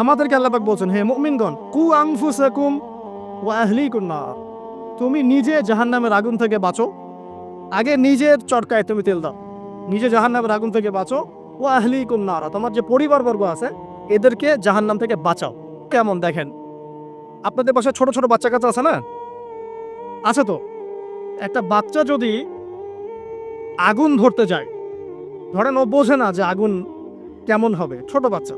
আমাদেরকে আল্লাপাক বলছেন, হে মুমিনগণ, কু আনফুসাকুম ওয়া আহলিকুন নার। তুমি নিজে জাহান্নামের আগুন থেকে বাঁচো। আগে নিজের চটকায় তুমি তেল দাও। নিজে জাহান্নামের আগুন থেকে বাঁচো। ও আহলিকুন নার। তোমার যে পরিবারবর্গ আছে, এদেরকে জাহান্নাম থেকে বাঁচাও। কেমন দেখেন? আপনাদের বাসায় ছোট ছোট বাচ্চা কাচ্চা আছে না? আছে তো? একটা বাচ্চা যদি আগুন ধরতে যায়, ধরেন ও বোঝে না যে আগুন কেমন হবে। ছোট বাচ্চা।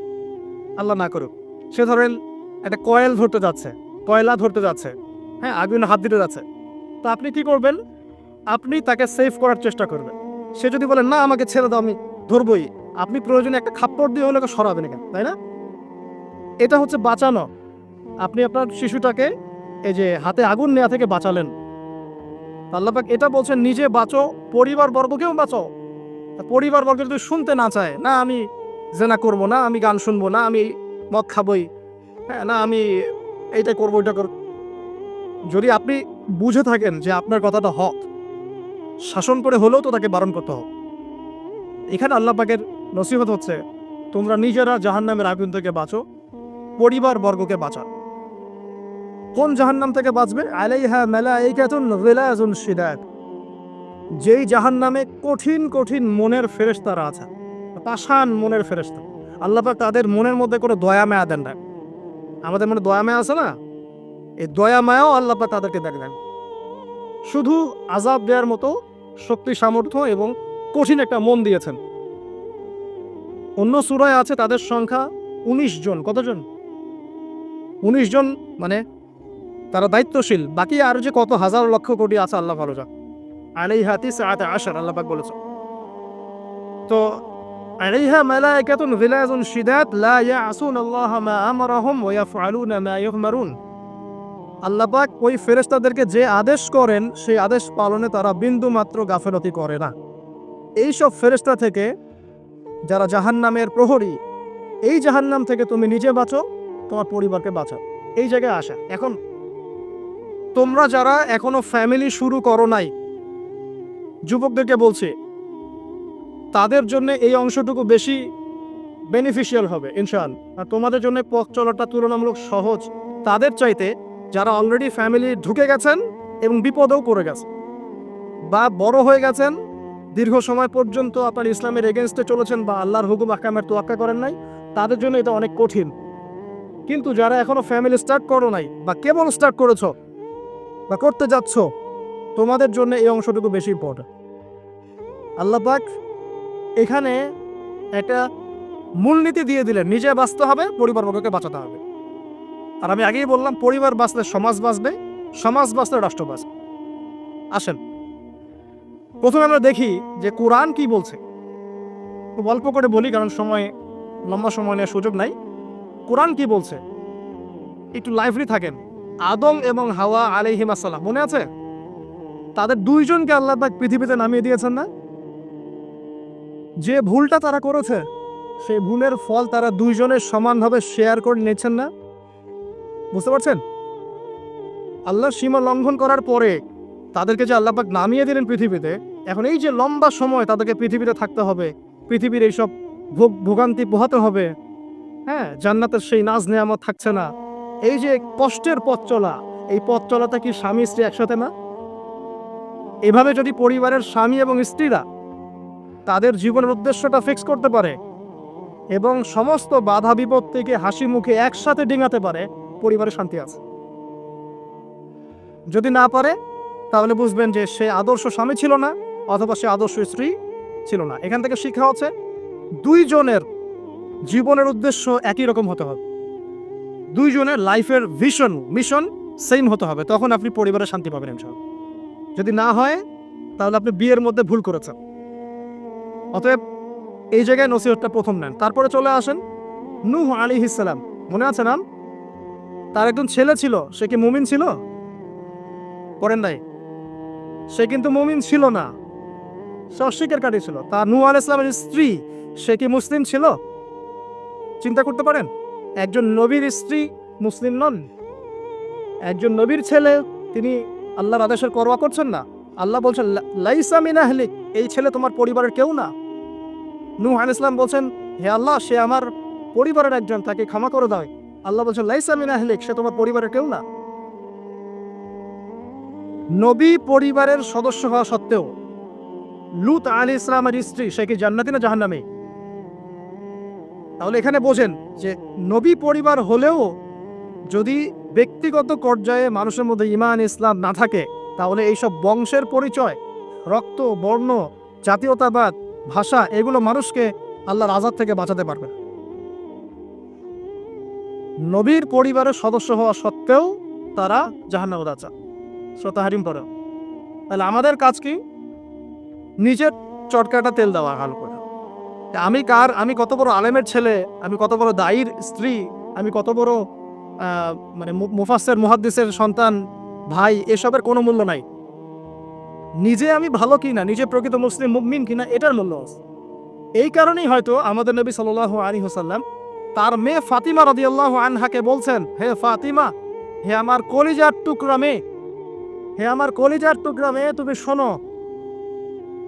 আল্লাহ না করুক। সে ধরেন একটা কয়েল ধরতে যাচ্ছে, কয়লা ধরতে যাচ্ছে হ্যাঁ আগুন হাত দিতে যাচ্ছে। তা আপনি কি করবেন? আপনি তাকে সেভ করার চেষ্টা করবেন। সে যদি বলে, না, আমাকে ছেড়ে দাও, আমি ধরবই। আপনি প্রয়োজনে একটা খাপ্পড় দিয়ে হলে সরাবেন কেন তাই না? এটা হচ্ছে বাঁচানো। আপনি আপনার শিশুটাকে এই যে হাতে আগুন নেওয়া থেকে বাঁচালেন। আল্লাপাক এটা বলছেন, নিজে বাঁচো পরিবার বর্গকেও বাঁচো পরিবার বর্গ যদি শুনতে না চায়, না, আমি জেনা করব না, আমি গান শুনব না, আমি মদ খাবই। হ্যাঁ না, আমি এইটা করব, ওইটা করব। যদি আপনি বুঝে থাকেন যে আপনার কথাটা হক, শাসন করে হলেও তো তাকে বারণ করতে হবে। এখানে আল্লাহ পাকের নসিহত হচ্ছে, তোমরা নিজেরা জাহান্নামের আগুন থেকে বাঁচো, পরিবার বর্গকে বাঁচা কোন জাহান্নাম থেকে বাঁচবে? আলাইহা মালাইকাতুন গিলাজুন শিদাত যেই জাহান্নামে কঠিন কঠিন মনের ফেরেশতারা আছে। পাষাণ মনের ফেরেশতা। আল্লাহ পাক তাদের মনের মধ্যে কোনো দয়া মায়া দেন না। আমাদের মনে দয়া মায়া আছে না? এই দয়া মায়াও আল্লাহ পাক তাদেরকে দেখবেন শুধু আজাব দেওয়ার মতো শক্তি, সামর্থ্য এবং কঠিন একটা মন দিয়েছেন। অন্য সুরায় আছে তাদের সংখ্যা উনিশ জন। কতজন উনিশ জন মানে তারা দায়িত্বশীল। বাকি আর যে কত হাজার লক্ষ কোটি আছে, আল্লাহ ভালো যান আলাইহা তিসআত আশার, আল্লাহ পাক বলেছে তো আলাইহা মালাইকাতুন গিলাজুন শিদাত লা ইয়াসুন আল্লাহ মা আমারহুম ওয়া ইয়াফআলুনা মা ইউমারুন আল্লাহ পাক ওই ফেরেশতাদেরকে যে আদেশ করেন, সেই আদেশ পালনে তারা বিন্দু মাত্র গাফেলতি করে না। এই সব ফেরেশতা থেকে যারা জাহান্নামের প্রহরী, এই জাহান্নাম থেকে তুমি নিজে বাঁচো, তোমার পরিবারকে বাঁচাও। এই জায়গায় আসা। এখন তোমরা যারা এখনও ফ্যামিলি শুরু করো নাই, যুবকদেরকে বলছি তাদের জন্য এই অংশটুকু বেশি বেনিফিশিয়াল হবে ইনশাল আর তোমাদের জন্য পথ চলাটা তুলনামূলক সহজ। তাদের চাইতে যারা অলরেডি ফ্যামিলি ঢুকে গেছেন এবং বিপদেও পড়ে গেছে বা বড় হয়ে গেছেন, দীর্ঘ সময় পর্যন্ত আপনার ইসলামের এগেনস্টে চলেছেন বা আল্লাহর হুকুম আকামের তোয়াক্কা করেন নাই, তাদের জন্য এটা অনেক কঠিন। কিন্তু যারা এখনও ফ্যামিলি স্টার্ট করো নাই বা কেবল স্টার্ট করেছ বা করতে যাচ্ছ, তোমাদের জন্য এই অংশটুকু বেশি ইম্পর্টেন্ট আল্লাহ পাক এখানে একটা মূলনীতি দিয়ে দিলেন, নিজে বাঁচতে হবে পরিবারবর্গকে বাঁচাতে হবে। আর আমি আগেই বললাম, পরিবার বাঁচলে সমাজ বাঁচবে, সমাজ বাঁচলে রাষ্ট্র বাঁচবে। আসেন, প্রথমে আমরা দেখি যে কোরআন কি বলছে। খুব অল্প করে বলি, কারণ সময়, লম্বা সময় নেওয়ার সুযোগ নাই। কোরআন কি বলছে? একটু লাইভলি থাকেন। আদম এবং হাওয়া আলাইহিম আসসালাম, মনে আছে? তাদের দুইজনকে আল্লাহ পৃথিবীতে নামিয়ে দিয়েছেন না? যে ভুলটা তারা করেছে, সেই ভুলের ফল তারা দুইজনের সমানভাবে শেয়ার করে নিচ্ছেন না? বুঝতে পারছেন? আল্লাহ সীমা লঙ্ঘন করার পরে তাদেরকে যে আল্লাহ পাক নামিয়ে দিলেন পৃথিবীতে, এখন এই যে লম্বা সময় তাদেরকে পৃথিবীতে থাকতে হবে, পৃথিবীর এইসব ভোগ ভোগান্তি পোহাতে হবে হ্যাঁ জান্নাতের সেই নাজ নেয়ামত থাকছে না। এই যে কষ্টের পথ চলা, এই পথ চলাটা কি স্বামী স্ত্রী একসাথে না? এভাবে যদি পরিবারের স্বামী এবং স্ত্রীরা তাদের জীবনের উদ্দেশ্যটা ফিক্স করতে পারে এবং সমস্ত বাধা বিপত্তিকে হাসি মুখে একসাথে ডিঙাতে পারে, পরিবারে শান্তি আছে। যদি না পারে, তাহলে বুঝবেন যে সে আদর্শ স্বামী ছিল না অথবা সে আদর্শ স্ত্রী ছিল না। এখান থেকে শিক্ষা হচ্ছে, দুইজনের জীবনের উদ্দেশ্য একই রকম হতে হবে। দুইজনের লাইফের ভিশন মিশন সেম হতে হবে। তখন আপনি পরিবারে শান্তি পাবেন যদি না হয়, তাহলে আপনি বিয়ের মধ্যে ভুল করেছেন। অতএব এই জায়গায় নসিহতটা প্রথম নেন। তারপরে চলে আসেন নূহ আলী ইসালাম মনে আছে নাম? তার একজন ছেলে ছিল, সে কি মুমিন ছিল? করেন নাই। সে কিন্তু মুমিন ছিল না। সে অস্বীকারী ছিল। তা নূহ আল ইসলামের স্ত্রী, সে কি মুসলিম ছিল? চিন্তা করতে পারেন। একজন নবীর স্ত্রী মুসলিম নন। একজন নবীর ছেলে, তিনি আল্লাহর আদেশের করোয়া করছেন না। আল্লাহ বলছেন, "লা- লাইসা মিন এই ছেলে তোমার পরিবারের কেউ না? নূহ আল ইসলাম বলছেন, হে আল্লাহ, সে আমার পরিবারের একজন, তাকে ক্ষমা করে দাও। আল্লাহ বলছেন, লাইসা মিন আহলিক, সে তোমার পরিবারের কেউ না? নবী পরিবারের সদস্য হওয়া সত্ত্বেও, লুত আলী ইসলামের স্ত্রী, সে কি জান্নাতি না জাহান্নামে? তাহলে এখানে বোঝেন যে, নবী পরিবার হলেও যদি ব্যক্তিগত পর্যায়ে মানুষের মধ্যে ইমান, ইসলাম না থাকে তাহলে এইসব বংশের পরিচয়, রক্ত, বর্ণ, জাতীয়তাবাদ, ভাষা, এগুলো মানুষকে আল্লাহর আজাদ থেকে বাঁচাতে পারবে না। নবীর পরিবারের সদস্য হওয়া সত্ত্বেও তারা জাহান্নামে আচা শ্রোতা হারিম পরে তাহলে আমাদের কাজ কি? নিজের চটকাটা তেল দেওয়া ভালো করে। আমি কার? আমি কত বড় আলেমের ছেলে? আমি কত বড় দায়ীর স্ত্রী? আমি কত বড় মানে মু- মুফাসসের, মুহাদ্দিসের সন্তান? ভাই, এসবের কোনো মূল্য নাই। নিজে আমি ভালো কিনা, নিজে প্রকৃত মুসলিম মুমিন কিনা, এটার মূল্য এই কারণেই হয়তো আমাদের নবী সাল্লাল্লাহু আলী হোসাল্লাম তার মেয়ে ফাতিমা রাদিয়াল্লাহু আনহাকে বলছেন, হে ফাতিমা, হে আমার কলিজার টুকরা মেয়ে, হে আমার কলিজার টুকরা মেয়ে, তুমি শোনো,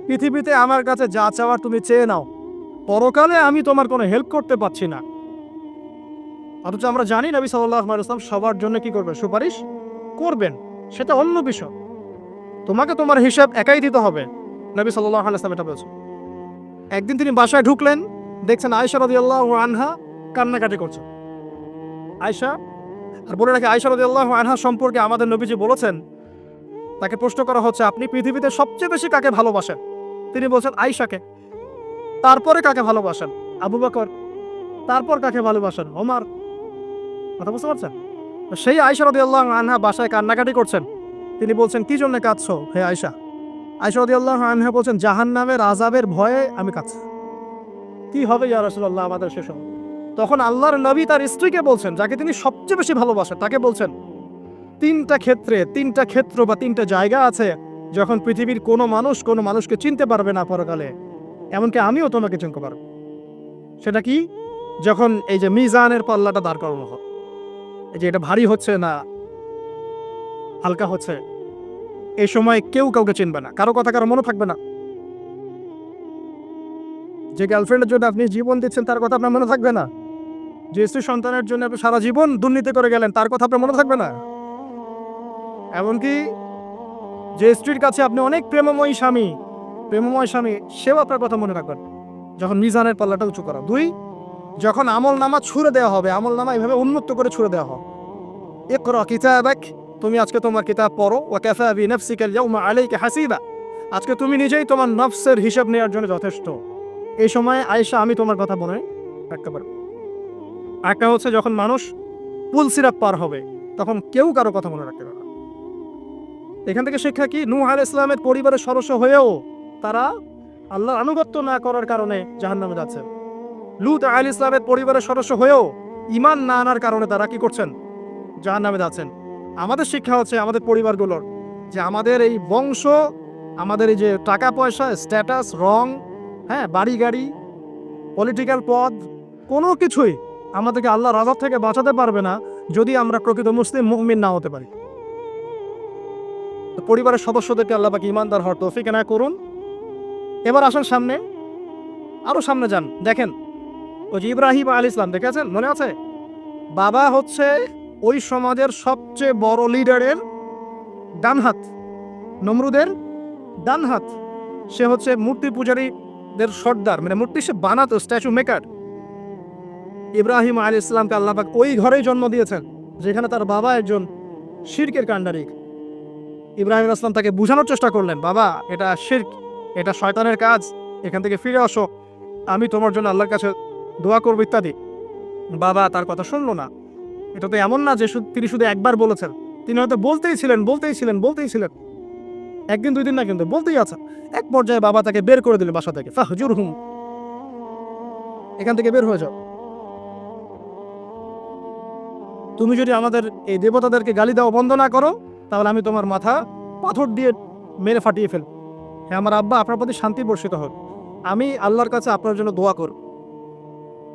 পৃথিবীতে আমার কাছে যা চাওয়ার তুমি চেয়ে নাও। পরকালে আমি তোমার কোনো হেল্প করতে পারছি না। অথচ আমরা জানি নবী সাল্লাহ ইসলাম সবার জন্য কি করবেন? সুপারিশ করবেন। সেটা অন্য বিষয়। তোমাকে তোমার হিসাব একাই দিতে হবে, নবী আলাইসলাম এটা বলছে একদিন তিনি বাসায় ঢুকলেন, দেখছেন আয়সা রদি আল্লাহ আনহা কান্নাকাটি করছে। আয়সা আর বলে রাখি আয়সা রদি আল্লাহ আনহা সম্পর্কে আমাদের নবীজি বলেছেন, তাকে প্রশ্ন করা হচ্ছে, আপনি পৃথিবীতে সবচেয়ে বেশি কাকে ভালোবাসেন? তিনি বলছেন আয়সাকে তারপরে কাকে ভালোবাসেন? আবু বকর। তারপর কাকে ভালোবাসেন? ওমার। কথা বুঝতে পারছেন? সেই আয়সা আল্লাহ আনহা বাসায় কান্নাকাটি করছেন। তিনি বলছেন, কি জন্য কাঁদছো হে আয়সা আয়সা আল্লাহ আনহা বলছেন জাহান নামের আজাবের ভয়ে আমি কাঁদছি। কি হবে ইয়া রাসূলুল্লাহ আমাদের শেষ হবে? তখন আল্লাহর নবী তার স্ত্রীকে বলছেন, যাকে তিনি সবচেয়ে বেশি ভালোবাসেন, তাকে বলছেন, তিনটা ক্ষেত্রে, তিনটা ক্ষেত্র বা তিনটা জায়গা আছে যখন পৃথিবীর কোনো মানুষ কোনো মানুষকে চিনতে পারবে না পরকালে। এমনকি আমিও তোমাকে চিনতে পারব। সেটা কি? যখন এই যে মিজানের পাল্লাটা দাঁড় করানো হয়। যে এটা ভারী হচ্ছে না, হালকা হচ্ছে, এই সময় কেউ কাউকে চিনবে না, কারও কথা কারও মনে থাকবে না। যে গার্লফ্রেন্ডের জন্য আপনি জীবন দিচ্ছেন, তার কথা আপনার মনে থাকবে না। যে স্ত্রী সন্তানের জন্য আপনি সারা জীবন দুর্নীতি করে গেলেন, তার কথা আপনার মনে থাকবে না। এমনকি যে স্ত্রীর কাছে আপনি অনেক প্রেমময় স্বামী প্রেমময় স্বামী, সেও আপনার কথা মনে রাখবেন। যখন মিজানের পাল্লাটা উঁচু করা। দুই যখন আমল নামা ছুড়ে দেওয়া হবে, আমল নামা এইভাবে উন্মুক্ত করে ছুড়ে দেওয়া হবে। ইকরা কিতাবাক, তুমি আজকে তোমার কিতাব পড়ো, ওয়া কাফা বি নাফসিকা আল-ইয়াওমা আলাইকা হাসিবা। আজকে তুমি নিজেই তোমার নফসের হিসাব নেওয়ার জন্য যথেষ্ট। এই সময় আয়েশা, আমি তোমার কথা মনে রাখতে পারব একটা হচ্ছে যখন মানুষ পুল সিরাপ পার হবে, তখন কেউ কারও কথা মনে রাখতে পারবে। এখান থেকে শিক্ষা কি? নূহ আলাইহিস ইসলামের পরিবারের সদস্য হয়েও তারা আল্লাহর আনুগত্য না করার কারণে জাহান্নামে যাচ্ছে। লুত আল ইসলামের পরিবারের সদস্য হয়েও ইমান না আনার কারণে তারা কি করছেন? জাহান্নামে যাচ্ছেন। আমাদের শিক্ষা হচ্ছে আমাদের পরিবারগুলোর যে আমাদের এই বংশ, আমাদের এই যে টাকা পয়সা স্ট্যাটাস রং হ্যাঁ বাড়ি গাড়ি পলিটিক্যাল পদ, কোনো কিছুই আমাদেরকে আল্লাহ রাজার থেকে বাঁচাতে পারবে না যদি আমরা প্রকৃত মুসলিম মুমিন না হতে পারি। পরিবারের সদস্যদেরকে আল্লাহ পাকে ইমানদার হওয়ার তৌফিক না করুন। এবার আসেন সামনে। আরও সামনে যান। দেখেন ওই যে ইব্রাহিম আল ইসলাম দেখেছেন? মনে আছে? বাবা হচ্ছে ওই সমাজের সবচেয়ে বড় লিডারের ডান হাত, নমরুদের ডান হাত। সে হচ্ছে মূর্তি পূজারীদের সর্দার মানে মূর্তি সে বানাতো, স্ট্যাচু মেকার। ইব্রাহিম আলী ইসলামকে আল্লাপাক ওই ঘরেই জন্ম দিয়েছেন, যেখানে তার বাবা একজন শিরকের কাণ্ডারিক। ইব্রাহিম ইসলাম তাকে বোঝানোর চেষ্টা করলেন, বাবা, এটা শির্ক, এটা শয়তানের কাজ, এখান থেকে ফিরে আসো। আমি তোমার জন্য আল্লাহর কাছে দোয়া করব ইত্যাদি। বাবা, তার কথা শুনলো না। এটা তো এমন না যে তিনি শুধু একবার বলেছেন। তিনি হয়তো বলতেই ছিলেন বলতেই ছিলেন বলতেই ছিলেন। একদিন, দুই দিন না কিন্তু বলতেই আছে এক পর্যায়ে বাবা তাকে বের করে দিলেন বাসা থেকে। ফাহজুর হুম এখান থেকে বের হয়ে যাও। তুমি যদি আমাদের এই দেবতাদেরকে গালি দেওয়া বন্ধ না করো, তাহলে আমি তোমার মাথা পাথর দিয়ে মেরে ফাটিয়ে ফেল হ্যাঁ আমার আব্বা, আপনার প্রতি শান্তি বর্ষিত হোক। আমি আল্লাহর কাছে আপনার জন্য দোয়া করব।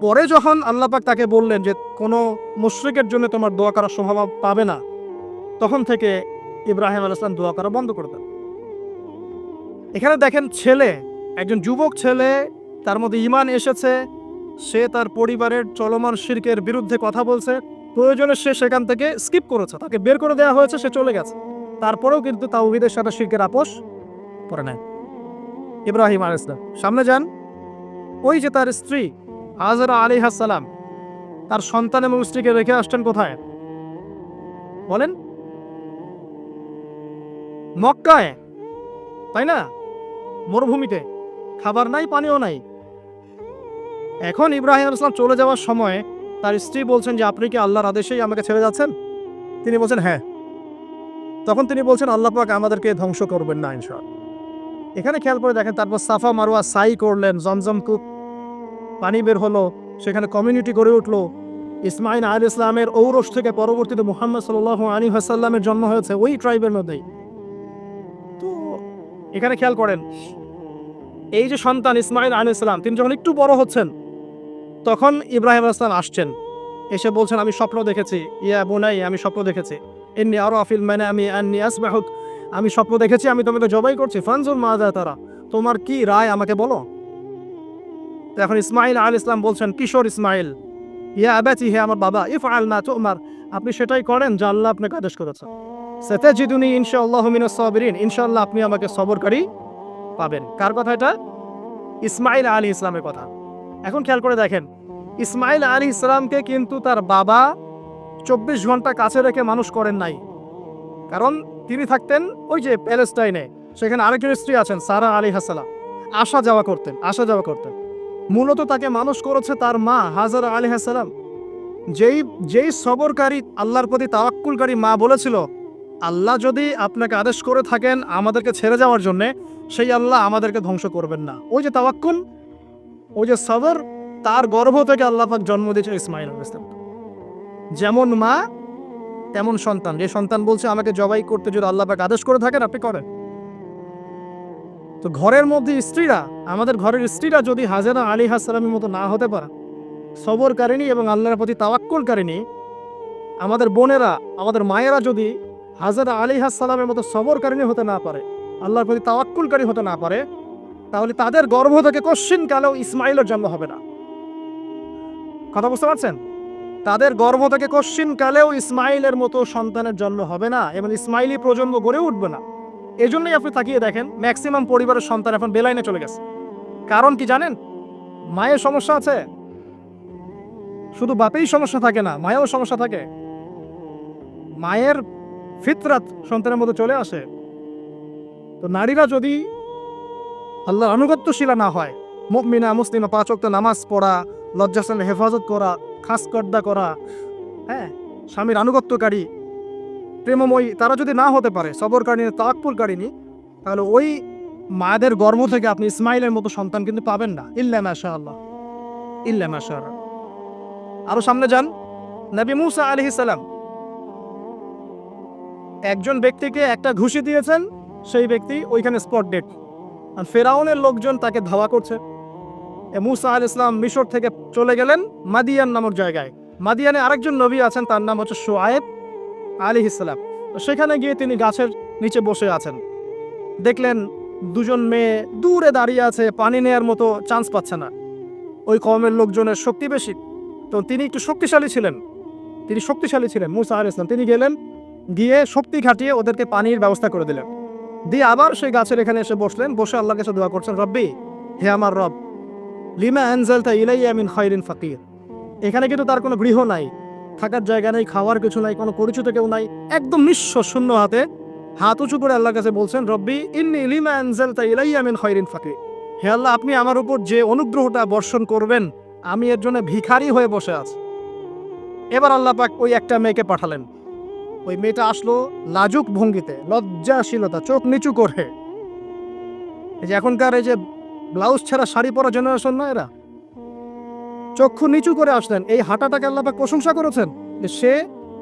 পরে যখন আল্লাপাক তাকে বললেন যে, কোনো মুশরিকের জন্য তোমার দোয়া করার সম্ভাবনা পাবে না, তখন থেকে ইব্রাহিম আল ইসলাম দোয়া করা বন্ধ করে দেন। এখানে দেখেন ছেলে, একজন যুবক ছেলে, তার মধ্যে ইমান এসেছে, সে তার পরিবারের চলমান শির্কের বিরুদ্ধে কথা বলছে, প্রয়োজনে সে সেখান থেকে স্কিপ করেছে, তাকে বের করে দেওয়া হয়েছে, সে চলে গেছে। তারপরেও কিন্তু তাওহিদের সাথে শির্কের আপোষ করে নেয় ইব্রাহিম আল ইসলাম সামনে যান। ওই যে তার স্ত্রী হাজরা আলী হাসালাম তার সন্তান এবং স্ত্রীকে রেখে আসছেন কোথায়? বলেন। মক্কায়। তাই না? মরুভূমিতে। খাবার নাই, পানিও নাই। এখন ইব্রাহিম ইসলাম চলে যাওয়ার সময় তার স্ত্রী বলছেন যে, আপনি কি আল্লাহর আদেশেই আমাকে ছেড়ে যাচ্ছেন? তিনি বলছেন হ্যাঁ। তখন তিনি বলছেন, আল্লাহ পাক আমাদেরকে ধ্বংস করবেন না ইনশাল এখানে খেয়াল করে দেখেন, তারপর সাফা মারোয়া সাই করলেন, জমজম কূপ পানি বের হলো, সেখানে কমিউনিটি গড়ে উঠল। ইসমাইল আল ইসলামের ঔরস থেকে পরবর্তীতে মুহাম্মদ সাল আলী হাসাল্লামের জন্ম হয়েছে ওই ট্রাইবের মধ্যেই। তো এখানে খেয়াল করেন, এই যে সন্তান ইসমাইল আলী ইসলাম তিনি যখন একটু বড় হচ্ছেন, তখন ইব্রাহিম আসলাম আসছেন। এসে বলছেন, আমি স্বপ্ন দেখেছি। ইয়া বোনাই, আমি স্বপ্ন দেখেছি। এমনি আরও আফিল মানে আমি আন্নি আসবাহুক। আমি স্বপ্ন দেখেছি, আমি তোমাকে জবাই করছি। ফানজুর মাজা তারা। তোমার কি রায় আমাকে বলো? তো এখন ইসমাইল আল ইসলাম বলছেন, কিশোর ইসমাইল, ইয়া আবাচি হে আমার বাবা ইফ আল না তোমার, আপনি সেটাই করেন যা আল্লাহ আপনাকে আদেশ করেছেন। সেতে জিদুনি ইনশাআল্লাহ মিনাস সাবিরিন, ইনশাআল্লাহ আপনি আমাকে সবরকারী পাবেন। কার কথা এটা? ইসমাইল আলী ইসলামের কথা। এখন খেয়াল করে দেখেন, ইসমাইল আলী ইসলামকে কিন্তু তার বাবা চব্বিশ ঘণ্টা কাছে রেখে মানুষ করেন নাই। কারণ তিনি থাকতেন ওই যে প্যালেস্টাইনে, সেখানে আরেকজন স্ত্রী আছেন, সারা আলী হাসালাম আসা যাওয়া করতেন, আসা যাওয়া করতেন। মূলত তাকে মানুষ করেছে তার মা, হাজারা আলী হাসালাম যেই যেই সবরকারী, আল্লাহর প্রতি তাওয়াক্কুলকারী মা বলেছিল, আল্লাহ যদি আপনাকে আদেশ করে থাকেন আমাদেরকে ছেড়ে যাওয়ার জন্যে, সেই আল্লাহ আমাদেরকে ধ্বংস করবেন না। ওই যে তাওয়াক্কুল, ওই যে সবর, তার গর্ভ থেকে আল্লাহ পাক জন্ম দিয়েছে ইসমাইল আলাইহিস সালাম। যেমন মা, তেমন সন্তান। যে সন্তান বলছে, আমাকে জবাই করতে যদি আল্লাহ পাক আদেশ করে থাকেন, আপনি করেন। তো ঘরের মধ্যে স্ত্রীরা, আমাদের ঘরের স্ত্রীরা যদি হাজারা আলী হাসালামের মতো না হতে পারে সবরকারিনী এবং আল্লাহর প্রতি তাওয়াক্কুলকারিনী আমাদের বোনেরা, আমাদের মায়েরা যদি হাজারা আলী হাসালামের মতো সবরকারিনী হতে না পারে, আল্লাহর প্রতি তাওয়াক্কুলকারী হতে না পারে, তাহলে তাদের গর্ভ থেকে কশ্চিন কালেও ইসমাইলের জন্ম হবে না। কথা বুঝতে পারছেন? তাদের গর্ভ থেকে কশ্চিন কালেও ইসমাইলের মতো সন্তানের জন্ম হবে না এবং ইসমাইলি প্রজন্ম গড়ে উঠবে না। এজন্যই আপনি তাকিয়ে দেখেন ম্যাক্সিমাম পরিবারের সন্তান এখন বেলাইনে চলে গেছে। কারণ কি জানেন? মায়ের সমস্যা আছে। শুধু বাপেই সমস্যা থাকে না মায়েও সমস্যা থাকে। মায়ের ফিতরাত সন্তানের মধ্যে চলে আসে। তো নারীরা যদি আল্লাহর আনুগত্যশীলা না হয়, মুমিনা, মুসলিমা, পাঁচ ওয়াক্ত নামাজ পড়া লজ্জাস্থানের হেফাজত করা খাস কর্দা করা হ্যাঁ স্বামীর আনুগত্যকারী প্রেমময়ী, তারা যদি না হতে পারে সবরকারিনী তাকপুরকারিনী তাহলে ওই মায়েদের গর্ভ থেকে আপনি ইসমাইলের মতো সন্তান কিন্তু পাবেন না। ইল্লা মাশা আল্লাহ। ইল্লা মাশা। আরও সামনে যান। নবী মুসা আলহি সালাম একজন ব্যক্তিকে একটা ঘুষি দিয়েছেন, সেই ব্যক্তি ওইখানে স্পট ডেট আর ফেরাউনের লোকজন তাকে ধাওয়া করছে। এ মুসা আল ইসলাম মিশর থেকে চলে গেলেন মাদিয়ান নামক জায়গায়। মাদিয়ানে আরেকজন নবী আছেন, তার নাম হচ্ছে সোয়েব আলী ইসলাম সেখানে গিয়ে তিনি গাছের নিচে বসে আছেন। দেখলেন দুজন মেয়ে দূরে দাঁড়িয়ে আছে, পানি নেয়ার মতো চান্স পাচ্ছে না। ওই কমের লোকজনের শক্তি বেশি। তো তিনি একটু শক্তিশালী ছিলেন। তিনি শক্তিশালী ছিলেন, মুসা আল ইসলাম তিনি গেলেন, গিয়ে শক্তি খাটিয়ে ওদেরকে পানির ব্যবস্থা করে দিলেন। দিয়ে আবার সেই গাছের এখানে এসে বসলেন, বসে আল্লাহর কাছে দোয়া করছেন, রব্বি, হে আমার রব, লিমা আনজালতা ইলাইয়া মিন খায়রিন ফাকির। এখানে কিন্তু তার কোনো গৃহ নাই। থাকার জায়গা নেই, খাওয়ার কিছু নাই, কোনো পরিচিত কেউ নাই, একদম নিঃস্ব শূন্য হাতে। হাত উঁচু করে আল্লাহর কাছে বলছেন, রব্বি, ইন্নি ফাকির। হে আল্লাহ, আপনি আমার উপর যে অনুগ্রহটা বর্ষণ করবেন, আমি এর জন্য ভিখারি হয়ে বসে আছি। এবার আল্লাহ পাক ওই একটা মেয়েকে পাঠালেন। ওই মেয়েটা আসলো লাজুক ভঙ্গিতে, লজ্জাশীলতা, চোখ নিচু করে। এই যে এখনকার এই যে ব্লাউজ ছাড়া শাড়ি পরা জেনারেশন না এরা? চক্ষু নিচু করে আসলেন। এই হাঁটাটাকে আল্লাহ পাক প্রশংসা করেছেন। যে সে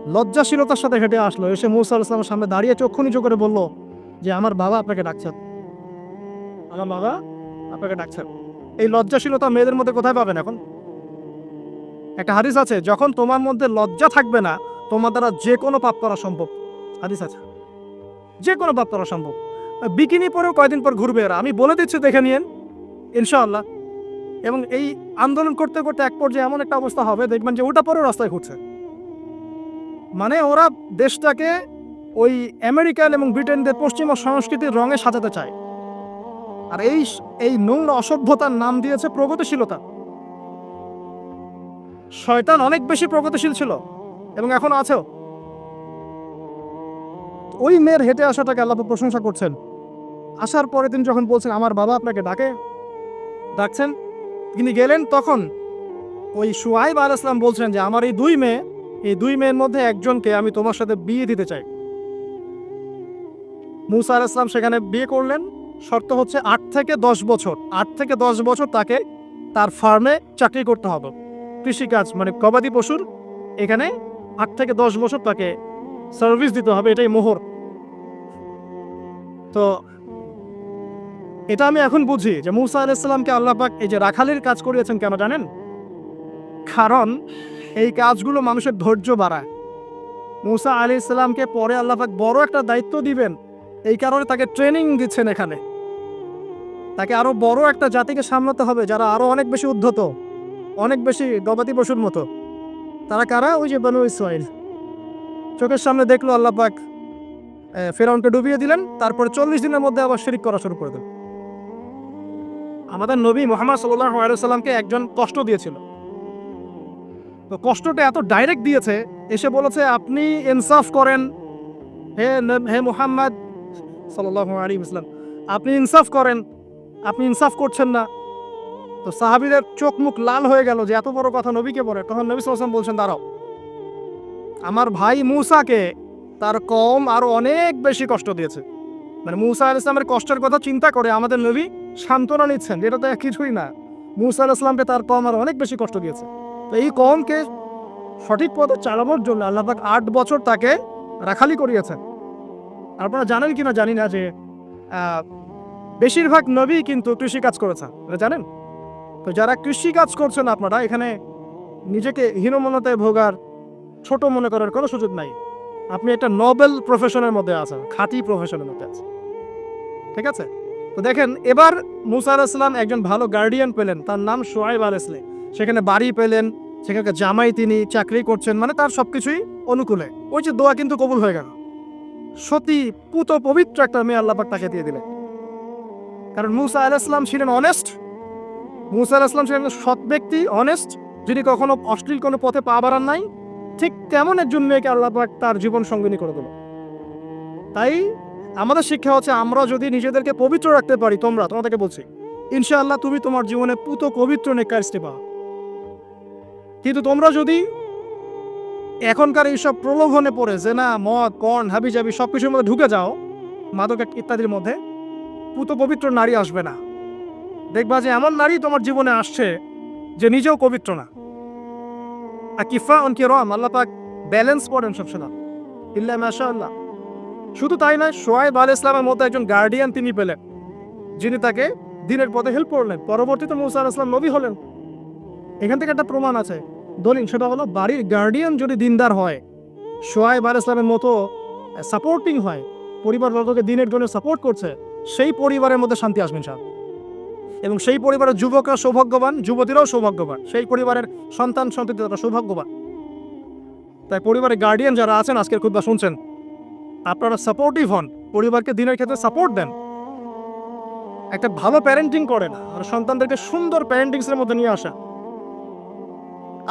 লজ্জাশীলতার সাথে হেঁটে আসলো। এসে মুসা ইসলামের সামনে দাঁড়িয়ে চক্ষু নিচু করে বলল, যে আমার বাবা আপনাকে ডাকছেন আমার বাবা আপনাকে ডাকছেন এই লজ্জাশীলতা মেয়েদের মধ্যে কোথায় পাবেন এখন? একটা হাদিস আছে, যখন তোমার মধ্যে লজ্জা থাকবে না, তোমার দ্বারা যে কোনো পাপ করা সম্ভব। হাদিস আছে। যে কোনো পাপ করা সম্ভব। বিকিনি পরেও কয়দিন পর ঘুরবে এরা। আমি বলে দিচ্ছি, দেখে নিয়েন। ইনশাআল্লাহ। এবং এই আন্দোলন করতে করতে এক পর্যায়ে এমন একটা অবস্থা হবে, দেখবেন যে ওটা পরেও রাস্তায় ঘুরছে। মানে ওরা দেশটাকে ওই আমেরিকান এবং ব্রিটেনদের পশ্চিমা সংস্কৃতির রঙে সাজাতে চায়। আর এই এই নোংর অসভ্যতার নাম দিয়েছে প্রগতিশীলতা। শয়তান অনেক বেশি প্রগতিশীল ছিল এবং এখন আছেও। ওই মেয়ের হেঁটে আসাটাকে আল্লাহ প্রশংসা করছেন। আসার পরে তিনি যখন বলছেন, আমার বাবা আপনাকে ডাকে, ডাকছেন তিনি গেলেন তখন ওই সুহাইব আল ইসলাম বলছেন যে, আমার এই দুই মেয়ে, এই দুই মেয়ের মধ্যে একজনকে আমি তোমার সাথে বিয়ে দিতে চাই। মুসা আল ইসলাম সেখানে বিয়ে করলেন। শর্ত হচ্ছে আট থেকে দশ বছর। আট থেকে দশ বছর তাকে তার ফার্মে চাকরি করতে হবে। কৃষিকাজ মানে গবাদি পশুর এখানে আট থেকে দশ বছর তাকে সার্ভিস দিতে হবে। এটাই মোহর। তো এটা আমি এখন বুঝি যে মুসা আলাইসাল্লামকে আল্লাহ পাক এই যে রাখালির কাজ করিয়েছেন কেন জানেন? কারণ এই কাজগুলো মানুষের ধৈর্য বাড়ায়। মুসা আলি ইসলামকে পরে আল্লাহ পাক বড় একটা দায়িত্ব দিবেন, এই কারণে তাকে ট্রেনিং দিচ্ছেন এখানে। তাকে আরও বড় একটা জাতিকে সামলাতে হবে যারা আরও অনেক বেশি উদ্ধত, অনেক বেশি গবাদি পশুর মতো। তারা কারা? ওই যে বানু ইসরাইল। চোখের সামনে দেখল আল্লাহ পাক ফেরাউনকে ডুবিয়ে দিলেন, তারপরে চল্লিশ দিনের মধ্যে আবার শিরিক করা শুরু করে দিল আমাদের নবী মোহাম্মদ সাল্লাহ সাল্লামকে একজন কষ্ট দিয়েছিল। তো কষ্টটা এত ডাইরেক্ট দিয়েছে, এসে বলেছে, আপনি ইনসাফ করেন। হে হে মোহাম্মদ সাল্লাহ আলী ইসলাম আপনি ইনসাফ করেন। আপনি ইনসাফ করছেন না। তো সাহাবিদের চোখ মুখ লাল হয়ে গেল যে এত বড় কথা নবীকে বলে। তখন নবী সাল্লাম বলছেন, দাঁড়াও। আমার ভাই মূসাকে তার কম আরও অনেক বেশি কষ্ট দিয়েছে। মানে মুসা আল ইসলামের কষ্টের কথা চিন্তা করে আমাদের নবী সান্ত্বনা নিচ্ছেন, এটা তো কিছুই না। মুসা আল ইসলামকে তার কম আরও অনেক বেশি কষ্ট দিয়েছে। তো এই কমকে সঠিক পথে চালানোর জন্য আল্লাহ পাক আট বছর তাকে রাখালি করিয়েছেন। আপনারা জানেন কিনা জানি না যে বেশিরভাগ নবী কিন্তু কৃষিকাজ করেছেন, এটা জানেন? তো যারা কৃষিকাজ করছেন আপনারা, এখানে নিজেকে হীনমনতায় ভোগার ছোট মনে করার কোনো সুযোগ নাই। আপনি একটা নোবেল প্রফেশনের মধ্যে আছেন, খাঁটি প্রফেশনের মধ্যে আছেন। ঠিক আছে? তো দেখেন, এবার মুসা আলাহিসাল্লাম একজন ভালো গার্ডিয়ান পেলেন, তার নাম সোহাইব আল ইসলাম সেখানে বাড়ি পেলেন, সেখানকার জামাই তিনি, চাকরি করছেন মানে তার সবকিছুই অনুকূলে। ওই যে দোয়া কিন্তু কবুল হয়ে গেল। সতী পুত পবিত্র একটা মেয়ে আল্লাপাক তাকে দিয়ে দিলেন। কারণ মুসা আলাহিসাল্লাম ছিলেন অনেস্ট মুসা আলাহিসাল্লাম ছিলেন সৎ ব্যক্তি অনেস্ট যিনি কখনো অশ্লীল কোনো পথে পা বাড়ান নাই। ঠিক তেমন একজন মেয়েকে আল্লাপাক তার জীবন সঙ্গিনী করে দিল তাই আমাদের শিক্ষা হচ্ছে আমরা যদি নিজেদেরকে পবিত্র রাখতে পারি, তোমরা, তোমাদেরকে বলছি, ইনশাআল্লাহ তুমি তোমার জীবনে পুত পবিত্র নেকারিস্টে পাও কিন্তু তোমরা যদি এখনকার এইসব প্রলোভনে পড়ে যে না মদ কর্ন হাবি জাবি সব কিছুর মধ্যে ঢুকে যাও, মাদক ইত্যাদির মধ্যে, পুত পবিত্র নারী আসবে না। দেখবা যে এমন নারী তোমার জীবনে আসছে যে নিজেও পবিত্র না। কিফা অন রম আল্লাহ পাক ব্যালেন্স পড়েন সবসময়। ইল্লা মাশা আল্লাহ শুধু তাই নয়, সোয়াইব আল ইসলামের মতো একজন গার্ডিয়ান তিনি পেলেন, যিনি তাকে দিনের পথে হেল্প করলেন। পরবর্তীতে মুসা আল ইসলাম নবী হলেন। এখান থেকে একটা প্রমাণ আছে। দলিল, সেটা হলো বাড়ির গার্ডিয়ান যদি দিনদার হয়, সোয়াইব আল ইসলামের মতো সাপোর্টিং হয়, পরিবারবর্গকে দিনের জন্য সাপোর্ট করছে, সেই পরিবারের মধ্যে শান্তি আসবে সব এবং সেই পরিবারের যুবকরা সৌভাগ্যবান, যুবতীরাও সৌভাগ্যবান, সেই পরিবারের সন্তান সন্ততি তারা সৌভাগ্যবান। তাই পরিবারের গার্ডিয়ান যারা আছেন, আজকের খুব শুনছেন আপনারা সাপোর্টিভ হন, পরিবারকে দিনের ক্ষেত্রে সাপোর্ট দেন। একটা ভালো প্যারেন্টিং করেন আর সন্তানদেরকে সুন্দর প্যারেন্টিংসের মধ্যে নিয়ে আসা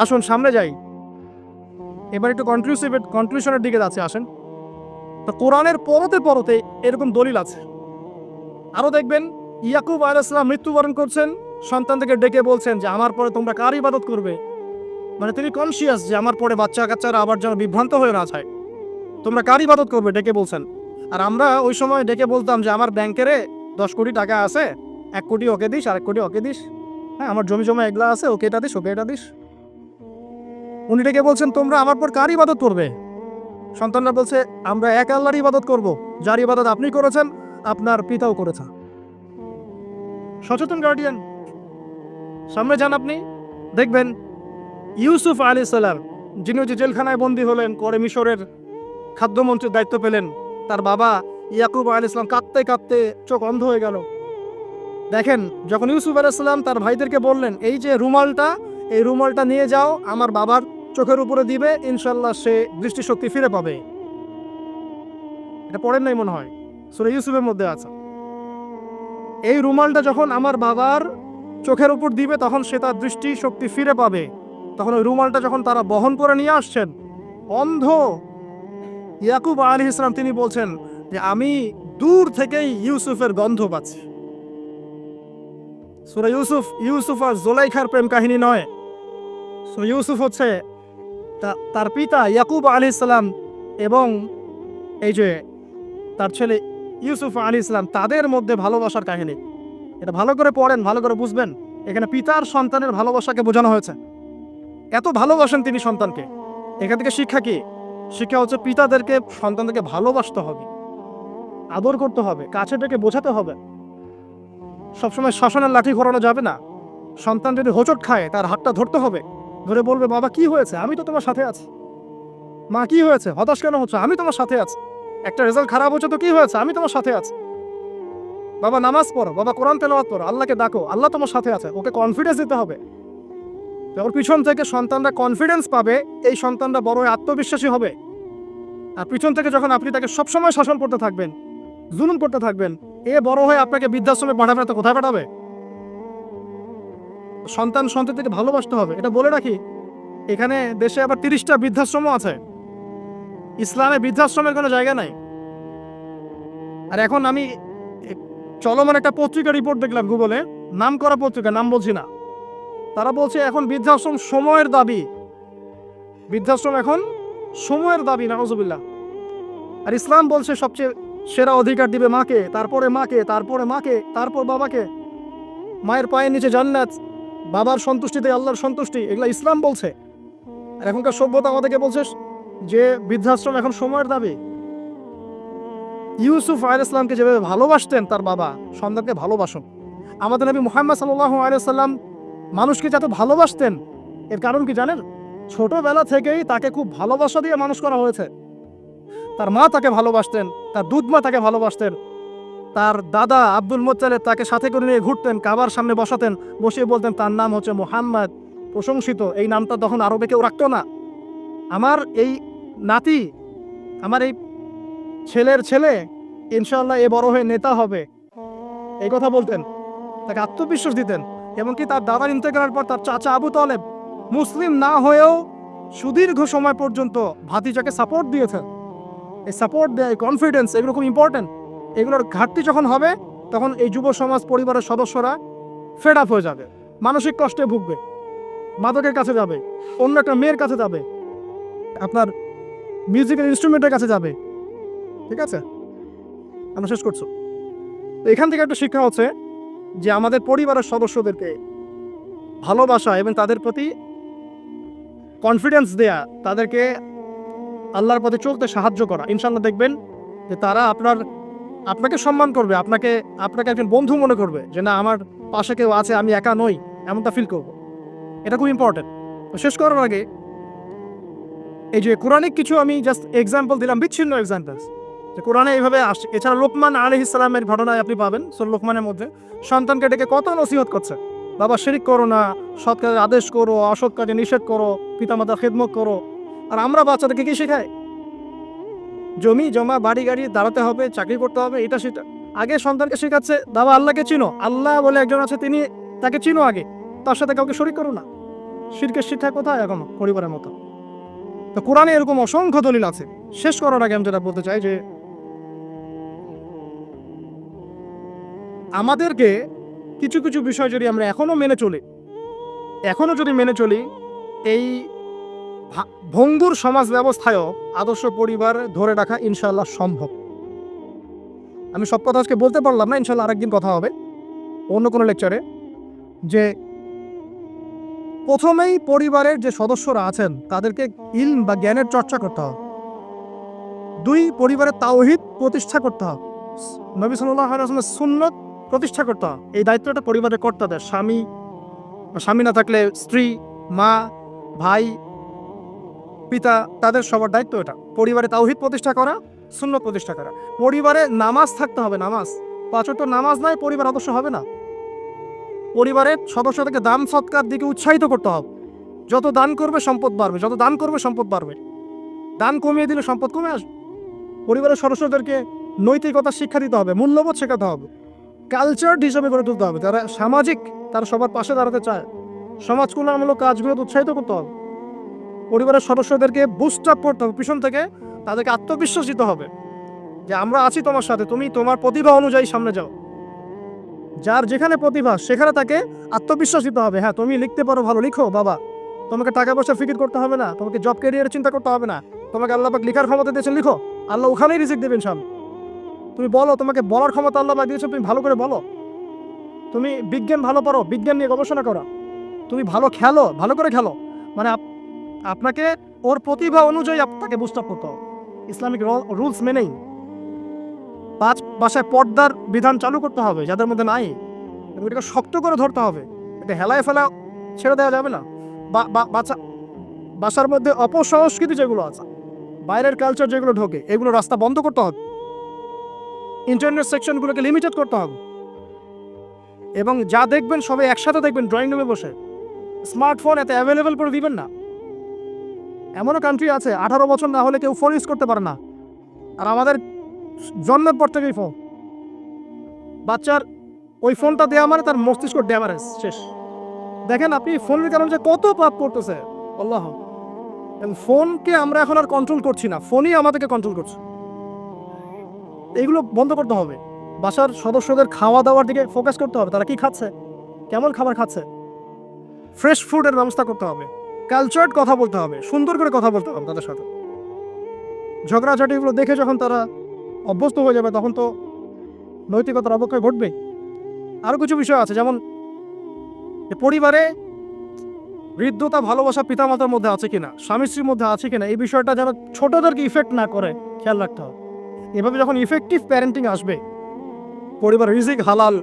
আসুন, সামনে যাই। এবার একটু কনক্লুসিভ কনক্লুশনের দিকে যাচ্ছে, আসেন। তো কোরআনের পরতে পরতে এরকম দলিল আছে। আরও দেখবেন, ইয়াকুব আলাইসালাম মৃত্যুবরণ করছেন, সন্তানদেরকে ডেকে বলছেন যে, আমার পরে তোমরা কার ইবাদত করবে? মানে তিনি কনসিয়াস যে, আমার পরে বাচ্চা কাচ্চারা আবার যেন বিভ্রান্ত হয়ে না যায়। তোমরা কার ইবাদত করবে, ডেকে বলছেন। আর আমরা ওই সময় ডেকে বলতাম যে, আমার ব্যাংকেরে দশ কোটি টাকা আছে, এক কোটি ওকে দিস আর এক কোটি ওকে দিস। হ্যাঁ আমার জমি জমা এগুলা আছে, ওকে এটা দিস, ওকে এটা দিস। উনি ডেকে বলছেন, তোমরা আমার পর কার ইবাদত করবে? সন্তানরা বলছে, আমরা এক আল্লাহর ইবাদত করব, যার ইবাদত আপনি করেছেন, আপনার পিতাও করেছেন সচেতন গার্ডিয়ান সামনে যান আপনি, দেখবেন ইউসুফ আলী সালাম, যিনি হচ্ছে জেলখানায় বন্দী হলেন পরে মিশরের খাদ্যমন্ত্রীর দায়িত্ব পেলেন। তার বাবা ইয়াকুব আল ইসলাম কাঁদতে কাঁদতে চোখ অন্ধ হয়ে গেল। দেখেন, যখন ইউসুফ আল ইসলাম তার ভাইদেরকে বললেন, এই যে রুমালটা, এই রুমালটা নিয়ে যাও, আমার বাবার চোখের উপরে দিবে ইনশাল্লাহ সে দৃষ্টিশক্তি ফিরে পাবে। এটা পড়েন নাই মনে হয়, সুরে ইউসুফের মধ্যে আছে। এই রুমালটা যখন আমার বাবার চোখের উপর দিবে, তখন সে তার দৃষ্টি শক্তি ফিরে পাবে। তখন ওই রুমালটা যখন তারা বহন করে নিয়ে আসছেন, অন্ধ ইয়াকুব আলী ইসলাম তিনি বলছেন যে আমি দূর থেকেই ইউসুফের গন্ধ পাচ্ছি। সুরা ইউসুফ ইউসুফ আর জোলাইখার প্রেম কাহিনী নয়। সো ইউসুফ হচ্ছে তার পিতা ইয়াকুব আলী ইসলাম এবং এই যে তার ছেলে ইউসুফ আলী ইসলাম তাদের মধ্যে ভালোবাসার কাহিনী। এটা ভালো করে পড়েন, ভালো করে বুঝবেন। এখানে পিতার সন্তানের ভালোবাসাকে বোঝানো হয়েছে। এত ভালোবাসেন তিনি সন্তানকে। এখান থেকে শিক্ষা কি? শিক্ষা হচ্ছে পিতাদেরকে, সন্তানদেরকে ভালোবাসতে হবে? আদর করতে হবে কাছে ডেকে বোঝাতে হবে? সবসময় শ্মশানের লাঠি ঘোরানো যাবে না। সন্তান যদি হোঁচট খায়, তার হাতটা ধরতে হবে। ধরে বলবে, বাবা, কি হয়েছে? আমি তো তোমার সাথে আছি। মা, কি হয়েছে? হতাশ কেন হচ্ছে? আমি তোমার সাথে আছি। একটা রেজাল্ট খারাপ হচ্ছে তো কি হয়েছে? আমি তোমার সাথে আছি। বাবা, নামাজ পড়ো। বাবা, কোরআন তেলাওয়াত পড়ো আল্লাহকে ডাকো। আল্লাহ তোমার সাথে আছে। ওকে কনফিডেন্স দিতে হবে। ওর পিছন থেকে সন্তানরা কনফিডেন্স পাবে, এই সন্তানরা বড় আত্মবিশ্বাসী হবে। আর পিছন থেকে যখন আপনি তাকে সবসময় শাসন করতে থাকবেন, জুলুম করতে থাকবেন, এ বড় হয়ে আপনাকে বৃদ্ধাশ্রমে পাঠাবে না তো কোথায় পাঠাবে? সন্তান সন্ততিকে ভালোবাসতে হবে। এটা বলে রাখি, এখানে দেশে আবার তিরিশটা বৃদ্ধাশ্রমও আছে। ইসলামে বৃদ্ধাশ্রমের কোনো জায়গা নাই। আর এখন আমি চলমান একটা পত্রিকা রিপোর্ট দেখলাম গুগলে নাম করা পত্রিকা, নাম বলছি না। তারা বলছে, এখন বৃদ্ধাশ্রম সময়ের দাবি। বৃদ্ধাশ্রম এখন সময়ের দাবি, নাউজুবিল্লাহ। আর ইসলাম বলছে, সবচেয়ে সেরা অধিকার দিবে মাকে, তারপরে মাকে তারপরে মাকে, তারপর বাবাকে। মায়ের পায়ের নিচে জান্নাত, বাবার সন্তুষ্টিতে আল্লাহর সন্তুষ্টি, এগুলো ইসলাম বলছে। আর এখনকার সভ্যতা আমাদেরকে বলছে যে, বৃদ্ধাশ্রম এখন সময়ের দাবি। ইউসুফ আল ইসলামকে যেভাবে ভালোবাসতেন তার বাবা, সন্তানকে ভালোবাসুন। আমাদের নবী মোহাম্মদ সাল্লাহ আলাইসাল্লাম মানুষকে যাতে ভালোবাসতেন। এর কারণ কি জানেন? ছোটবেলা থেকেই তাকে খুব ভালোবাসা দিয়ে মানুষ করা হয়েছে। তার মা তাকে ভালোবাসতেন, তার দুধ মা তাকে ভালোবাসতেন, তার দাদা আব্দুল মোত্তালেব তাকে সাথে করে নিয়ে ঘুরতেন, কাবার সামনে বসাতেন, বসিয়ে বলতেন, তার নাম হচ্ছে মোহাম্মদ। প্রশংসিত, এই নামটা তখন আরবে কেউ রাখতো না। আমার এই নাতি, আমার এই ছেলের ছেলে ইনশাল্লাহ এ বড় হয়ে নেতা হবে। এই কথা বলতেন, তাকে আত্মবিশ্বাস দিতেন। এমনকি তার দাদার ইন্তেকালের পর তার চাচা আবু তালেব মুসলিম না হয়েও সুদীর্ঘ সময় পর্যন্ত ভাতিজাকে সাপোর্ট দিয়েছেন এই সাপোর্ট দেয় কনফিডেন্স এগুলো খুব ইম্পর্টেন্ট এগুলোর ঘাটতি যখন হবে, তখন এই যুব সমাজ পরিবারের সদস্যরা ফেড আপ হয়ে যাবে, মানসিক কষ্টে ভুগবে, মাদকের কাছে যাবে, অন্য একটা মেয়ের কাছে যাবে, আপনার মিউজিক্যাল ইনস্ট্রুমেন্টের কাছে যাবে। ঠিক আছে? আমরা শেষ করছ। তো এখান থেকে একটা শিক্ষা হচ্ছে যে আমাদের পরিবারের সদস্যদেরকে ভালোবাসা এবং তাদের প্রতি কনফিডেন্স দেয়া, তাদেরকে আল্লাহর পথে চলতে সাহায্য করা। ইনশাল্লাহ দেখবেন যে তারা আপনার, আপনাকে সম্মান করবে, আপনাকে আপনাকে একজন বন্ধু মনে করবে যে না, আমার পাশে কেউ আছে, আমি একা নই, এমনটা ফিল করব। এটা খুব ইম্পর্টেন্ট শেষ করার আগে এই যে কোরআনিক কিছু আমি জাস্ট এক্সাম্পল দিলাম, বিচ্ছিন্ন এক্সাম্পলস যে কোরআনে এইভাবে আসছে এছাড়া লোকমান আলহ ইসলামের ঘটনায় আপনি পাবেন। সো লোকমানের মধ্যে সন্তানকে ডেকে কত নসিহত করছে? বাবা, শিরিক করো না, সৎ কাজে আদেশ করো, অসৎ কাজে নিষেধ করো, পিতামাতার খেদমত করো। আর আমরা বাচ্চাদেরকে কি শেখাই? জমি, জমা, বাড়ি, গাড়ি দাঁড়াতে হবে, চাকরি করতে হবে, এটা সেটা। আগে সন্তানকে শেখাচ্ছে, বাবা, আল্লাহকে চিনো। আল্লাহ বলে একজন আছে, তিনি তাকে চিনো আগে। তার সাথে কাউকে শরিক করো না। শিরকের শিক্ষা কোথায় এখনও? পরিবারের মতো। তো কোরআনে এরকম অসংখ্য দলিল আছে। শেষ করার আগে আমি যেটা বলতে চাই যে আমাদেরকে কিছু কিছু বিষয় যদি আমরা এখনও মেনে চলি এখনও যদি মেনে চলি, এই ভঙ্গুর সমাজ ব্যবস্থায়ও আদর্শ পরিবার ধরে রাখা ইনশাল্লাহ সম্ভব। আমি সব কথা আজকে বলতে পারলাম না ইনশাল্লাহ আরেকদিন কথা হবে। অন্য কোনো লেকচারে যে প্রথমেই পরিবারের যে সদস্যরা আছেন, তাদেরকে ইলম বা জ্ঞানের চর্চা করতে হবে। দুই, পরিবারের তাওহিদ প্রতিষ্ঠা করতে হবে। নবী সাল্লাহ সুন্নত প্রতিষ্ঠা করতে। হবে এই দায়িত্বটা পরিবারের কর্তাদের, স্বামী স্বামী না থাকলে স্ত্রী, মা, ভাই, পিতা, তাদের সবার দায়িত্ব এটা। পরিবারে তাওহিদ প্রতিষ্ঠা করা শূন্য প্রতিষ্ঠা করা। পরিবারে নামাজ থাকতে হবে, নামাজ। পাঁচত্ব নামাজ নাই, পরিবার আদর্শ হবে না। পরিবারের সদস্যদেরকে দান সৎকার দিকে উৎসাহিত করতে হবে। যত দান করবে, সম্পদ বাড়বে। যত দান করবে, সম্পদ বাড়বে। দান কমিয়ে দিলে সম্পদ কমে আসবে। পরিবারের সদস্যদেরকে নৈতিকতা শিক্ষা দিতে হবে, মূল্যবোধ শেখাতে হবে। কালচার হিসাবে গড়ে তুলতে হবে। তারা সামাজিক, তারা সবার পাশে দাঁড়াতে চায়। সমাজ কল্যাণমূলক কাজগুলো উৎসাহিত করতে হবে। পরিবারের সদস্যদেরকে বুস্ট আপ করতে হবে। পিছন থেকে তাদেরকে আত্মবিশ্বাস দিতে হবে যে আমরা আছি তোমার সাথে, তুমি তোমার প্রতিভা অনুযায়ী সামনে যাও। যার যেখানে প্রতিভা, সেখানে তাকে আত্মবিশ্বাস দিতে হবে। হ্যাঁ তুমি লিখতে পারো ভালো, লিখো, বাবা। তোমাকে টাকা পয়সা ফিকির করতে হবে না। তোমাকে জব ক্যারিয়ারের চিন্তা করতে হবে না। তোমাকে আল্লাহ লিখার ক্ষমতা দিয়েছেন, লিখো। আল্লাহ ওখানেই রিজিক দেবেন সামনে। তুমি বলো, তোমাকে বলার ক্ষমতা আল্লাহ পাক দিয়েছেন তুমি ভালো করে বলো। তুমি বিজ্ঞান ভালো পারো বিজ্ঞান নিয়ে গবেষণা করো। তুমি ভালো খেলো, ভালো করে খেলো। মানে আপ- আপনাকে, ওর প্রতিভা অনুযায়ী আপনাকে আপ করতে হবে। ইসলামিক রুলস মেনেই। পাঁচ বাসায় পর্দার বিধান চালু করতে হবে, যাদের মধ্যে নাই। এবং এটাকে শক্ত করে ধরতে হবে। এটা হেলায় ফেলা ছেড়ে দেওয়া যাবে না। বাচ্চা বাসার মধ্যে অপসংস্কৃতি যেগুলো আছে, বাইরের কালচার যেগুলো ঢোকে, এগুলো রাস্তা বন্ধ করতে হবে। ইন্টারনেট সেকশনগুলোকে লিমিটেড করতে হবে। এবং যা দেখবেন সবাই একসাথে দেখবেন ড্রয়িং রুমে বসে। স্মার্টফোন এতে অ্যাভেলেবেল করে দিবেন না। এমনও কান্ট্রি আছে, আঠারো বছর না হলে কেউ ফোন ইউজ করতে পারে না। আর আমাদের জন্মের পর থেকেই ফোন বাচ্চার ওই ফোনটা দেওয়া মানে তার মস্তিষ্ক ড্যামারেজ শেষ। দেখেন আপনি ফোনের কারণে যে কত পাপ করতেছে, আল্লাহ। ফোনকে আমরা এখন আর কন্ট্রোল করছি না। ফোনই আমাদেরকে কন্ট্রোল করছে। এগুলো বন্ধ করতে হবে। বাসার সদস্যদের খাওয়া দাওয়ার দিকে ফোকাস করতে হবে। তারা কি খাচ্ছে? কেমন খাবার খাচ্ছে? ফ্রেশ ফুডের ব্যবস্থা করতে হবে। কালচার্ড কথা বলতে হবে। সুন্দর করে কথা বলতে হবে তাদের সাথে। ঝগড়াঝাটিগুলো দেখে যখন তারা অভ্যস্ত হয়ে যাবে, তখন তো নৈতিকতার অবক্ষয় ঘটবে আরও কিছু বিষয় আছে, যেমন পরিবারে বৃদ্ধতা ভালোবাসা পিতামাতার মধ্যে আছে কিনা স্বামী স্ত্রীর মধ্যে আছে কিনা, এই বিষয়টা যেন ছোটদেরকে ইফেক্ট না করে, খেয়াল রাখতে হবে। এভাবে যখন ইফেক্টিভ প্যারেন্টিং আসবে, পরিবার রিজিক, হালাল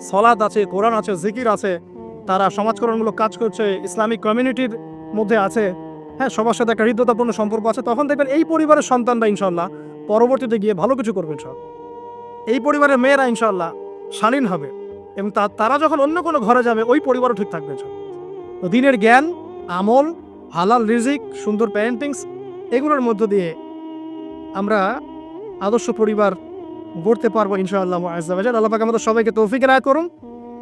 সলাদ আছে, কোরআন আছে, জিকির আছে, তারা সমাজকরণমূলক কাজ করছে, ইসলামিক কমিউনিটির মধ্যে আছে হ্যাঁ সবার সাথে একটা হৃদ্যতাপূর্ণ সম্পর্ক আছে, তখন দেখবেন এই পরিবারের সন্তানরা ইনশাল্লাহ পরবর্তীতে গিয়ে ভালো কিছু করবে ইনশাল্লাহ এই পরিবারের মেয়েরা ইনশাল্লাহ শালীন হবে এবং তা- তারা যখন অন্য কোনো ঘরে যাবে, ওই পরিবারও ঠিক থাকবে। তো দিনের জ্ঞান, আমল, হালাল রিজিক, সুন্দর প্যারেন্টিংস এগুলোর মধ্য দিয়ে আমরা আদর্শ পরিবার গড়তে পারব ইনশাআল্লাহ আজাবাজার আল্লাহ পাক আমাদের সবাইকে তৌফিক রায় করুন।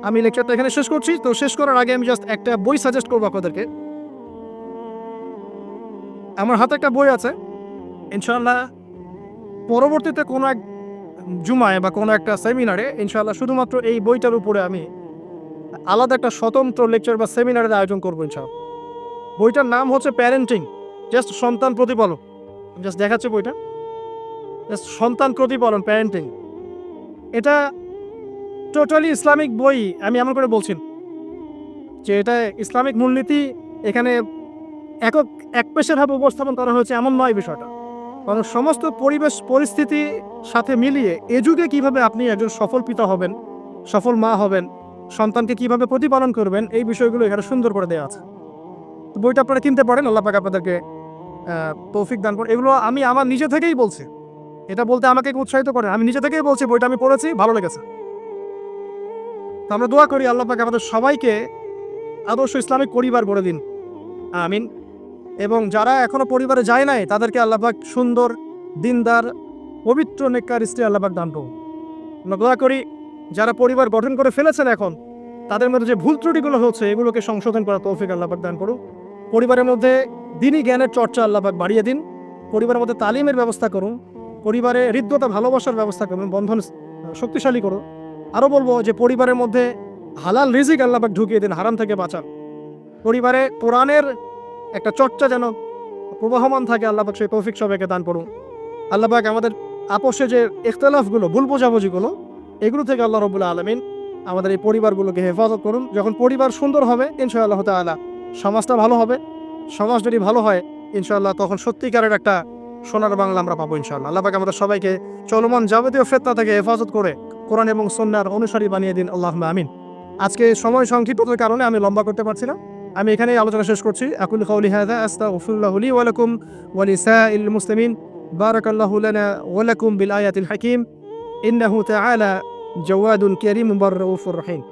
আমি লেকচারটা এখানে শেষ করছি। তো শেষ করার আগে আমি জাস্ট একটা বই সাজেস্ট করব আপনাদেরকে। আমার হাতে একটা বই আছে। ইনশাআল্লাহ পরবর্তীতে কোনো এক জুমায় বা কোনো একটা সেমিনারে ইনশাআল্লাহ শুধুমাত্র এই বইটার উপরে আমি আলাদা একটা স্বতন্ত্র লেকচার বা সেমিনারের আয়োজন করব ইনশাআল্লাহ। বইটার নাম হচ্ছে প্যারেন্টিং জাস্ট সন্তান প্রতিপালক। জাস্ট দেখাচ্ছে বইটা। সন্তান প্রতিপালন প্যারেন্টিং এটা টোটালি ইসলামিক বই, আমি এমন করে বলছি। যে এটা ইসলামিক মূলনীতি, এখানে একক এক পেশেরভাবে উপস্থাপন করা হয়েছে, এমন নয় বিষয়টা। কারণ সমস্ত পরিবেশ, পরিস্থিতি সাথে মিলিয়ে এ যুগে কীভাবে আপনি একজন সফল পিতা হবেন, সফল মা হবেন, সন্তানকে কীভাবে প্রতিপালন করবেন, এই বিষয়গুলো এখানে সুন্দর করে দেওয়া আছে। বইটা আপনারা কিনতে পারেন, আল্লাহ পাক আপনাদেরকে তৌফিক দান করে এগুলো আমি আমার নিজে থেকেই বলছি। এটা বলতে আমাকে উৎসাহিত করে আমি নিজে থেকেই বলছি, বইটা আমি পড়েছি, ভালো লেগেছে। তো আমরা দোয়া করি আল্লাহ পাক আমাদের সবাইকে আদর্শ ইসলামিক পরিবার গড়ে দিন। আমিন। এবং যারা এখনও পরিবারে যায় নাই, তাদেরকে আল্লাহ পাক সুন্দর, দিনদার, পবিত্র নেককার স্ত্রী আল্লাহ পাক দান করুন। আমরা দোয়া করি, যারা পরিবার গঠন করে ফেলেছেন এখন, তাদের মধ্যে যে ভুল ত্রুটিগুলো হচ্ছে, এগুলোকে সংশোধন করা তৌফিক আল্লাহ পাক দান করুন। পরিবারের মধ্যে দিনই জ্ঞানের চর্চা আল্লাহ পাক বাড়িয়ে দিন। পরিবারের মধ্যে তালিমের ব্যবস্থা করুন। পরিবারে হৃদ্যতা, ভালোবাসার ব্যবস্থা করুন, বন্ধন শক্তিশালী করুন। আরও বলব যে পরিবারের মধ্যে হালাল রিজিক আল্লাপাক ঢুকিয়ে দিন, হারাম থেকে বাঁচান। পরিবারে কোরআনের একটা চর্চা যেন প্রবাহমান থাকে আল্লাপাক সেই তৌফিক সবাইকে দান করুন। আল্লাপাক আমাদের আপোষে যে ইখতলাফগুলো, ভুল বোঝাবুঝিগুলো, এগুলো থেকে আল্লাহ রবুল্লা আলমিন আমাদের এই পরিবারগুলোকে হেফাজত করুন। যখন পরিবার সুন্দর হবে, ইনশাআল্লাহ তালা সমাজটা ভালো হবে। সমাজ যদি ভালো হয়, ইনশাআল্লাহ তখন সত্যিকারের একটা সোনার বাংলা আমরা পাবো ইনশাআল্লাহ। আল্লাহ পাক আমাদের সবাইকে চলমান যাবতীয় ফেতনা থেকে হেফাজত করে কোরআন এবং সন্ন্যার অনুসারী বানিয়ে দিন। আল্লাহ আমিন। আজকে সময় সংক্ষিপ্ততার কারণে আমি লম্বা করতে পারছি না। আমি এখানেই আলোচনা শেষ করছি। আকুল কওলি হাযা, আস্তাগফিরুল্লাহ লি ওয়া লাকুম ওয়া লিসাইল মুসলিমিন। বারাকাল্লাহু লানা ওয়া লাকুম বিল আয়াতিল হাকীম। ইন্নাহু তাআলা জাওয়াদুন কারীম মুবাররাউফুর রহিম।